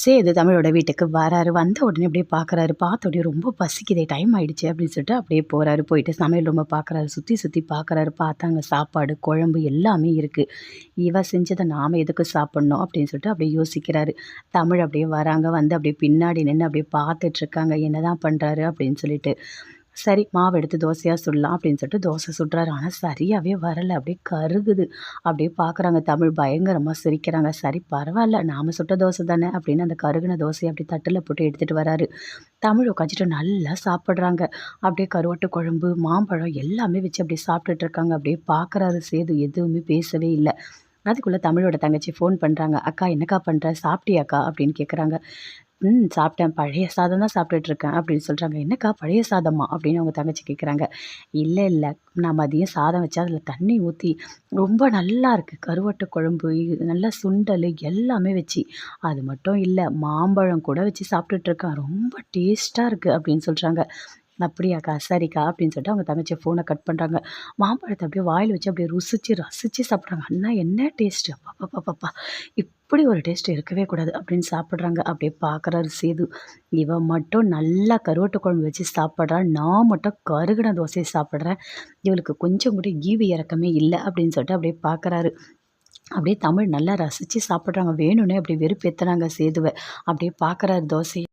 சேது தமிழோட வீட்டுக்கு வராரு. வந்த உடனே அப்படியே பார்க்குறாரு பார்த்த உடனே ரொம்ப பசிக்குதே டைம் ஆயிடுச்சு அப்படின்னு சொல்லிட்டு அப்படியே போகிறாரு போயிட்டு சமையல் ரொம்ப பார்க்குறாரு சுற்றி சுற்றி பார்க்குறாரு பார்த்தாங்க சாப்பாடு குழம்பு எல்லாமே இருக்குது இவ செஞ்சதை நாம் எதுக்கு சாப்பிட்ணும் அப்படின்னு சொல்லிட்டு அப்படியே யோசிக்கிறாரு. தமிழ் அப்படியே வராங்க. வந்து அப்படியே பின்னாடி நின்று அப்படியே பார்த்துட்ருக்காங்க என்ன தான் பண்ணுறாரு அப்படின்னு சொல்லிட்டு. சரி மாவு எடுத்து தோசையாக சுடலாம் அப்படின்னு சொல்லிட்டு தோசை சுடுறாரு. ஆனால் சரியாகவே வரலை. அப்படியே கருகுது. அப்படியே பார்க்குறாங்க தமிழ் பயங்கரமாக சிரிக்கிறாங்க. சரி பரவாயில்ல. நாம் சுட்ட தோசை தானே அப்படின்னு அந்த கருகின தோசையை அப்படி தட்டில் போட்டு எடுத்துகிட்டு வராரு. தமிழ் உட்காந்துட்டு நல்லா சாப்பிட்றாங்க. அப்படியே கருவாட்டு குழம்பு மாம்பழம் எல்லாமே வச்சு அப்படியே சாப்பிட்டுட்டு இருக்காங்க. அப்படியே பார்க்குறாரு சேது எதுவுமே பேசவே இல்லை. அதுக்குள்ளே தமிழோட தங்கச்சி ஃபோன் பண்ணுறாங்க அக்கா என்னக்கா பண்ணுற சாப்பிட்டியாக்கா? அப்படின்னு கேட்குறாங்க ம் சாப்பிட்டேன். பழைய சாதம் தான் சாப்பிட்டுட்ருக்கேன் அப்படின்னு சொல்கிறாங்க என்னக்கா பழைய சாதமா? அப்படின்னு அவங்க தங்கச்சி கேட்குறாங்க இல்லை இல்லை. நான் மதியம் சாதம் வச்சா அதில் தண்ணி ஊற்றி ரொம்ப நல்லா இருக்குது கருவாட்டு குழம்பு நல்லா சுண்டல் எல்லாமே வச்சு. அது மட்டும் இல்லை மாம்பழம் கூட வச்சு சாப்பிட்டுட்ருக்கேன். ரொம்ப டேஸ்ட்டாக இருக்குது அப்படின்னு சொல்கிறாங்க அப்படியாக்கா? சரிக்கா அப்படின்னு சொல்லிட்டு அவங்க தங்கச்சி ஃபோனை கட் பண்ணுறாங்க மாம்பழத்தை அப்படியே வாயில் வச்சு அப்படியே ருசிச்சு ரசித்து சாப்பிட்றாங்க. அண்ணா என்ன டேஸ்ட்டு அப்பா பாப்பா இப்படி ஒரு டேஸ்ட் இருக்கவே கூடாது அப்படின்னு சாப்பிட்றாங்க. அப்படியே பார்க்குறாரு சேது. இவன் மட்டும் நல்லா கருவாட்டு குழம்பு வச்சு சாப்பிட்றான் நான் மட்டும் கருகின தோசையை சாப்பிட்றேன். இவளுக்கு கொஞ்சம் கூட ஈவி இறக்கமே இல்லை அப்படின்னு சொல்லிட்டு அப்படியே பார்க்குறாரு. அப்படியே தமிழ் நல்லா ரசித்து சாப்பிட்றாங்க. வேணும்னே அப்படி வெறுப்பேற்றுறாங்க சேதுவை. அப்படியே பார்க்குறாரு தோசையை.